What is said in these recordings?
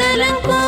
காதலன்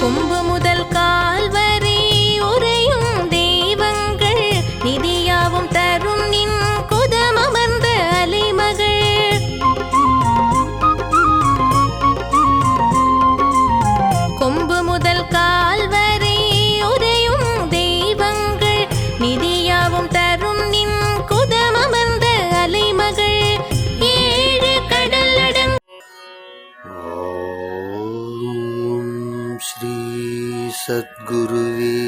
கொம்பு முதல் கால் வரை உரையும் தெய்வங்கள். நிதியாவும் தரும் நின் குதம் அமர்ந்த அலைமகள். கொம்பு முதல் கால் सद्गुरुवीचरणम्